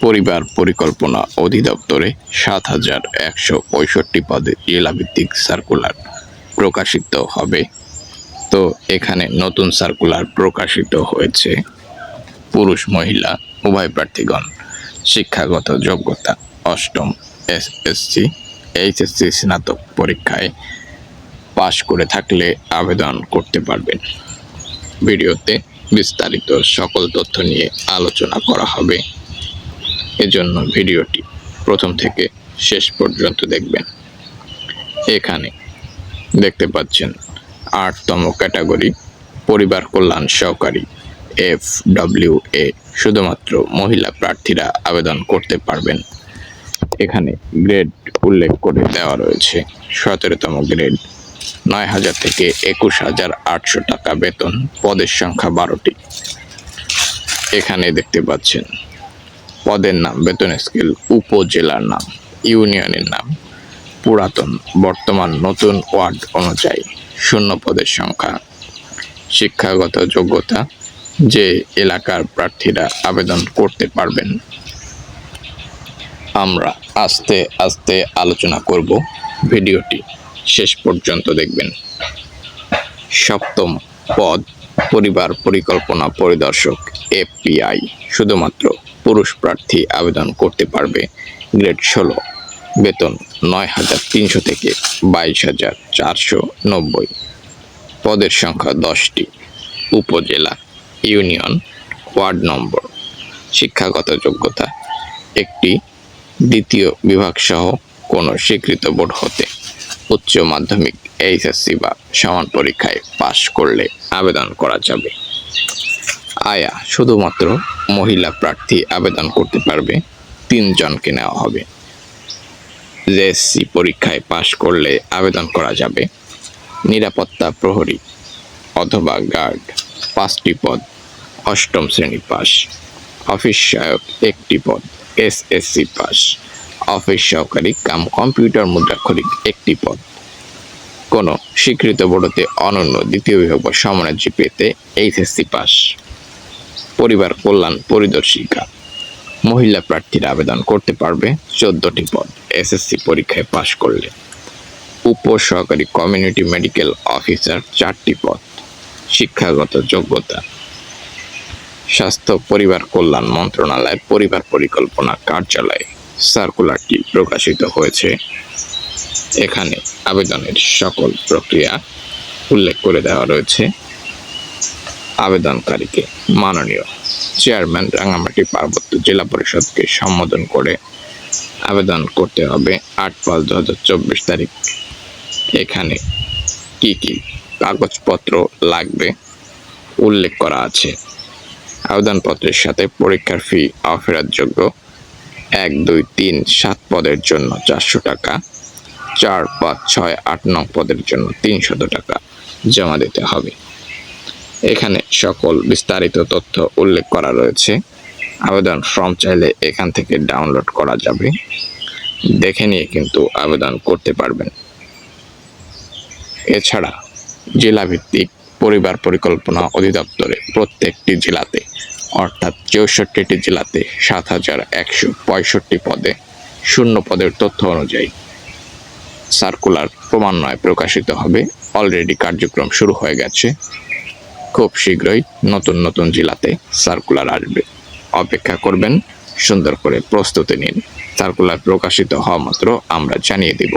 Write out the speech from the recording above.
পরিবার পরিকল্পনা অধিদপ্তরে সাত হাজার একশো পঁয়ষট্টি পদে জেলাভিত্তিক সার্কুলার প্রকাশিত হবে। তো এখানে নতুন সার্কুলার প্রকাশিত হয়েছে। পুরুষ, মহিলা, উভয় প্রার্থীগণ। শিক্ষাগত যোগ্যতা অষ্টম এসএসসি এইচএসসি স্নাতক পরীক্ষায় পাশ করে থাকলে আবেদন করতে পারবেন। ভিডিওতে বিস্তারিত সকল তথ্য নিয়ে আলোচনা করা হবে। এজন্য ভিডিওটি প্রথম থেকে শেষ পর্যন্ত দেখবেন। এখানে দেখতে পাচ্ছেন আটতম ক্যাটাগরি পরিবার কল্যাণ সহকারী এফ ডব্লিউ এ শুধুমাত্র মহিলা প্রার্থীরা আবেদন করতে পারবেন। এখানে গ্রেড উল্লেখ করে দেওয়া রয়েছে, সতেরোতম গ্রেড, নয় হাজার থেকে একুশ হাজার আটশো টাকা বেতন, পদের সংখ্যা বারোটি। এখানে দেখতে পাচ্ছেন পদের নাম, বেতন স্কেল, উপজেলার নাম, ইউনিয়নের নাম, পুরাতন, বর্তমান, নতুন ওয়ার্ড অনুযায়ী শূন্য পদের সংখ্যা, শিক্ষাগত যোগ্যতা, যে এলাকার প্রার্থীরা আবেদন করতে পারবেন। আমরা আস্তে আস্তে আলোচনা করব। ভিডিওটি শেষ পর্যন্ত দেখবেন। সপ্তম পদ পরিবার, পরিকল্পনা, পরিদর্শক এফপিআই শুধুমাত্র পুরুষ প্রার্থী আবেদন করতে পারবে। গ্রেড ষোলো, বেতন নয় হাজার তিনশো থেকে বাইশ হাজার চারশো নব্বই। পদের সংখ্যা দশটি। উপজেলা, ইউনিয়ন, ওয়ার্ড নম্বর। শিক্ষাগত যোগ্যতা। একটি দ্বিতীয় বিভাগ সহ কোনো স্বীকৃত বোর্ড হতে। উচ্চ মাধ্যমিক এইচএসসি বা সমান পরীক্ষায় পাশ করলে আবেদন করা যাবে। আয়া, শুধুমাত্র মহিলা প্রার্থী আবেদন করতে পারবে, তিনজনকে নেওয়া হবে। জেএসসি পরীক্ষায় পাশ করলে আবেদন করা যাবে, নিরাপত্তা প্রহরী অথবা গার্ড, পাঁচটি পদ, অষ্টম শ্রেণি পাস অফিস সহায়ক একটি পদ এসএসসি পাস অফিস সহকারী কাম কম্পিউটার মুদ্রাক্ষরিক একটি পদ। কোনো স্বীকৃত বোর্ডতে অনন্য দ্বিতীয় বিভাগ বা সমানের জিপিএতে এইচএসসি পাস পরিবার কল্যাণ পরিদর্শিকা। মহিলা প্রার্থীরা আবেদন করতে পারবে চোদ্দটি পদ এসএসসি পরীক্ষায় পাশ করলে। উপ সহকারী কমিউনিটি মেডিকেল অফিসার চারটি পদ। শিক্ষাগত যোগ্যতা। স্বাস্থ্য, পরিবার কল্যাণ মন্ত্রণালয়ের পরিবার পরিকল্পনা কার্যালয়ে। সার্কুলারটি প্রকাশিত হয়েছে। এখানে আবেদনের সকল প্রক্রিয়া উল্লেখ করে দেওয়া রয়েছে। আবেদনকারীকে মাননীয় চেয়ারম্যান রাঙামাটি পার্বত্য জেলা পরিষদকে সম্বোধন করে আবেদন করতে হবে আট পাঁচ দু হাজার চব্বিশ তারিখ। এখানে কি কি কাগজপত্র লাগবে উল্লেখ করা আছে। আবেদনপত্রের সাথে পরীক্ষার ফি অফেরতযোগ্য। এক, দুই, তিন, সাত পদের জন্য চারশো টাকা। চার, পাঁচ, ছয়, আট নং পদের জন্য তিনশত টাকা জমা দিতে হবে। এখানে সকল বিস্তারিত তথ্য উল্লেখ করা রয়েছে। আবেদন ফর্ম চাইলে এখান থেকে ডাউনলোড করা যাবে। দেখে নিয়ে কিন্তু আবেদন করতে পারবেন। এছাড়া জেলাভিত্তিক পরিবার পরিকল্পনা অধিদপ্তরে প্রত্যেকটি জেলাতে, অর্থাৎ চৌষট্টিটি জেলাতে সাত হাজার একশো পঁয়ষট্টি পদে শূন্য পদের তথ্য অনুযায়ী সার্কুলার ক্রমান্বয়ে প্রকাশিত হবে। অলরেডি কার্যক্রম শুরু হয়ে গেছে। খুব শীঘ্রই নতুন নতুন জেলাতে সার্কুলার আসবে। অপেক্ষা করবেন, সুন্দর করে প্রস্তুতি নিন। সার্কুলার প্রকাশিত হওয়া মাত্র আমরা জানিয়ে দিব।